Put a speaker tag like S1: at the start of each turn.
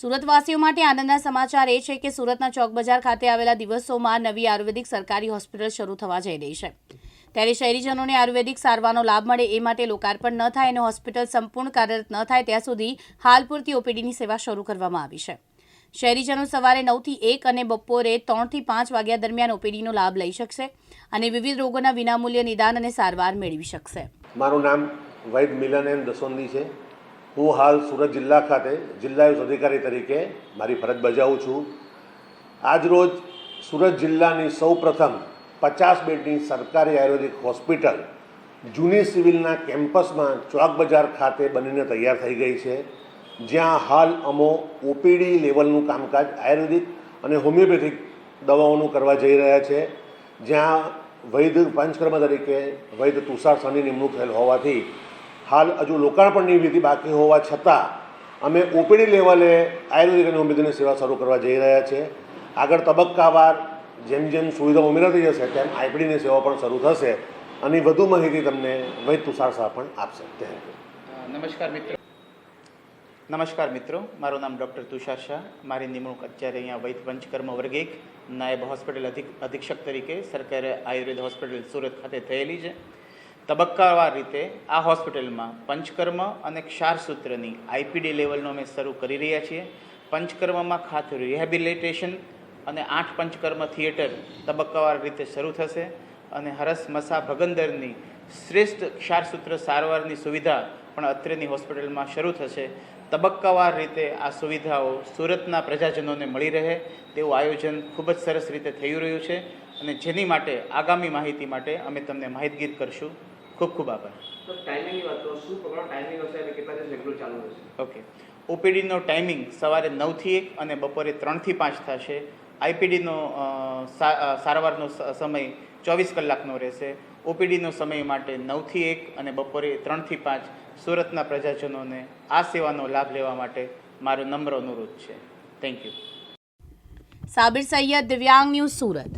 S1: સુરતવાસીઓ માટે આનંદના સમાચાર એ છે કે સુરતના ચોક બજાર ખાતે આવેલા દિવસોમાં નવી આયુર્વેદિક સરકારી હોસ્પિટલ શરૂ થવા જઈ રહી છે. ત્યારે શહેરીજનોને આયુર્વેદિક સારવારનો લાભ મળે એ માટે લોકાર્પણ ન થાય અને હોસ્પિટલ સંપૂર્ણ કાર્યરત ન થાય ત્યાં સુધી હાલ પૂરતી ઓપીડીની સેવા શરૂ કરવામાં આવી છે. શહેરીજનો સવારે નવથી એક અને બપોરે ત્રણથી પાંચ વાગ્યા દરમિયાન ઓપીડીનો લાભ લઈ શકશે અને વિવિધ રોગોના વિનામૂલ્ય નિદાન અને સારવાર મેળવી શકશે.
S2: મારું નામ વૈદ મિલન એન દસોંદી છે. હું હાલ સુરત જિલ્લા ખાતે જિલ્લા આયુષ અધિકારી તરીકે મારી ફરજ બજાવું છું. આજરોજ સુરત જિલ્લાની સૌ પ્રથમ પચાસ બેડની સરકારી આયુર્વેદિક હોસ્પિટલ જૂની સિવિલના કેમ્પસમાં ચોક બજાર ખાતે બનીને તૈયાર થઈ ગઈ છે. જ્યાં હાલ અમો ઓપીડી લેવલનું કામકાજ આયુર્વેદિક અને હોમિયોપેથિક દવાઓનું કરવા જઈ રહ્યા છે. જ્યાં વૈદ પંચકર્મ તરીકે વૈદ તુષાર સની નિમણૂક થયેલ હોવાથી હાલ હજુ લોકાર્પણની વિધિ બાકી હોવા છતાં અમે ઓપીડી લેવલે આયુર્વેદિક અને હોમિયોપેથીની સેવા શરૂ કરવા જઈ રહ્યા છીએ આગળ તબક્કાવાર જેમ જેમ સુવિધા ઉમેરાતી જશે તેમ આઈપીડીની સેવા પણ શરૂ થશે. અને વધુ માહિતી તમને વૈદ તુષાર શાહ પણ આપશે. થેન્ક યુ
S3: નમસ્કાર મિત્રો. નમસ્કાર મિત્રો મારું નામ ડૉક્ટર તુષાર શાહ. મારી નિમણૂક અત્યારે અહીંયા વૈદ પંચકર્મ વર્ગ એક નાયબ હોસ્પિટલ અધિક અધિક્ષક તરીકે સરકારે આયુર્વેદ હોસ્પિટલ સુરત ખાતે થયેલી છે. તબક્કાવાર રીતે આ હોસ્પિટલમાં પંચકર્મ અને ક્ષારસૂત્રની આઈપીડી લેવલનો અમે શરૂ કરી રહ્યા છીએ. પંચકર્મમાં ખાસ રિહેબિલિટેશન અને આઠ પંચકર્મ થિયેટર તબક્કાવાર રીતે શરૂ થશે અને હરસ મસા ભગંદરની શ્રેષ્ઠ ક્ષારસૂત્ર સારવારની સુવિધા પણ અત્રેની હોસ્પિટલમાં શરૂ થશે. તબક્કાવાર રીતે આ સુવિધાઓ સુરતના પ્રજાજનોને મળી રહે તેવું આયોજન ખૂબ જ સરસ રીતે થઈ રહ્યું છે અને જેની માટે આગામી માહિતી માટે અમે તમને માહિતગીર કરશું. ખૂબ ખૂબ આભાર.
S4: તો ટાઈમિંગની વાત કરો શું પ્રમાણે ટાઈમિંગ હશે અને કેટલા દિવસ રેગ્યુલર ચાલુ રહેશે?
S3: ઓકે ઓપીડીનો ટાઈમિંગ સવારે નવથી એક અને બપોરે ત્રણથી પાંચ થશે. આઈપીડીનો સારવારનો સમય ચોવીસ કલાકનો રહેશે. ઓપીડીનો સમય માટે નવથી એક અને બપોરે ત્રણથી પાંચ સુરતના પ્રજાજનોને આ સેવાનો લાભ લેવા માટે મારો નમ્ર અનુરોધ છે. થેન્ક યુ
S1: સાબિર સૈયદ દિવ્યાંગ ન્યૂઝ સુરત.